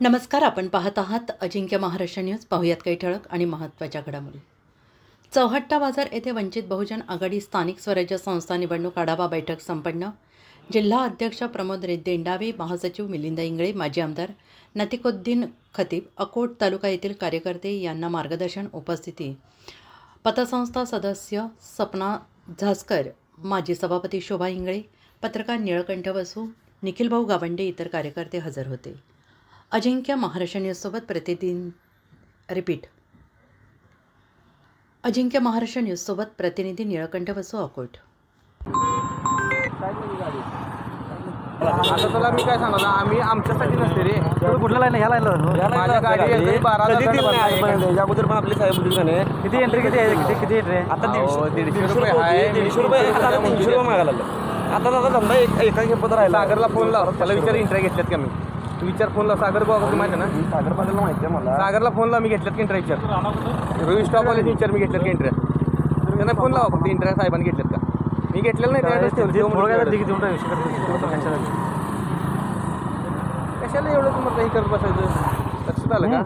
नमस्कार आपण पाहत आहात अजिंक्य महाराष्ट्र न्यूज. पाहुयात काही ठळक आणि महत्त्वाच्या घडामोडी. चौहट्टा बाजार येथे वंचित बहुजन आघाडी स्थानिक स्वराज्य संस्था निवडणूक आढावा बैठक संपन्न. जिल्हा अध्यक्ष प्रमोद रे- देंडावे महासचिव मिलिंद इंगळे माजी आमदार नतिकुद्दीन खतीब अकोट तालुका येथील कार्यकर्ते यांना मार्गदर्शन उपस्थिती. पतसंस्था सदस्य सपना झासकर माजी सभापती शोभा इंगळे पत्रकार निळकंठ वसू निखिलभाऊ गावंडे इतर कार्यकर्ते हजर होते. अजिंक्य महाराष्ट्र न्यूजसोबत प्रतिदिन रिपीट. अजिंक्य महाराष्ट्र न्यूजसोबत प्रतिनिधी निळकंठ वसू अकोट. आता तुला मी काय सांगतो आम्ही आमच्यासाठी नसते रे. कुठं कुठल्या लाईन ह्या लाईनला माझी गाडी आहे तरी बारा अगोदर पण आपले साहेब होते. का नाही? किती एंट्री किती आहे किती एंट्री आता अहो, दीडशे दीडशे दीडशे रुपये रुपये आहे. होते. दीडशे रुपये आता आता तीनशे रुपये मागायला लागले. आता दादा धंदा एक एका खेपत राहिला. सागरला फोन लाव त्याला विचार इंटऱ्या घेतल्यात का मी? तू विचार फोनला सागर बघा माहिती ना? सागर बघायला माहिती आहे मला. सागरला फोनला मी घेतल्यात इंटरा विचार रवी स्टॉप वाल्याचे विचार मी घेतल्यात इंटरा त्यांना फोन लावा फक्त इंटरेस्ट साहेबांनी घेतल्यात का? मी घेतलेलं नाही त्या कशाला एवढं तुम्हाला हे करत बसायचं? लक्षात आलं का?